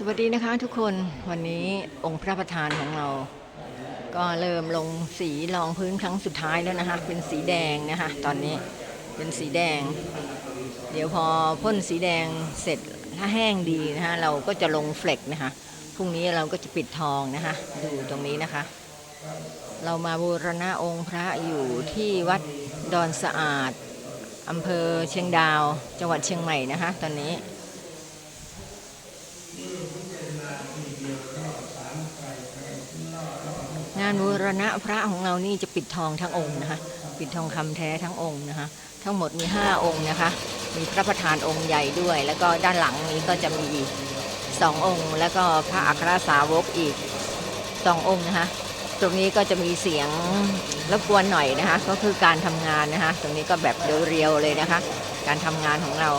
สวัสดีนะคะทุกคนวันนี้องค์พระประธานของเรา ก็เริ่มลงสีรองพื้นครั้งสุดท้ายแล้วนะคะ เป็นสีแดงนะคะ ตอนนี้เป็นสีแดง เดี๋ยวพอพ่นสีแดงเสร็จถ้าแห้งดีนะคะเราก็จะลงเฟล็กนะคะพรุ่งนี้เราก็จะปิดทองนะคะ ดูตรงนี้นะคะ เรามาบูรณะองค์พระอยู่ที่วัดดอนสะอาดอำเภอเชียงดาว จังหวัดเชียงใหม่นะคะ ตอนนี้านบูรณะพระของเรานี่จะปิดทองทั้งองค์นะคะปิดทองคำแท้ทั้งองค์นะคะทั้งหมดมี 5 องค์นะคะ มีพระประธานองค์ใหญ่ด้วย แล้วก็ด้านหลังนี้ก็จะมีสององค์ แล้วก็พระอัครสาวกอีกสององค์นะคะตรงนี้ก็จะมีเสียงรบกวนหน่อยนะคะ ก็คือการทำงานนะคะ ตรงนี้ก็แบบเรียวๆเลยนะคะ การทำงานของเรา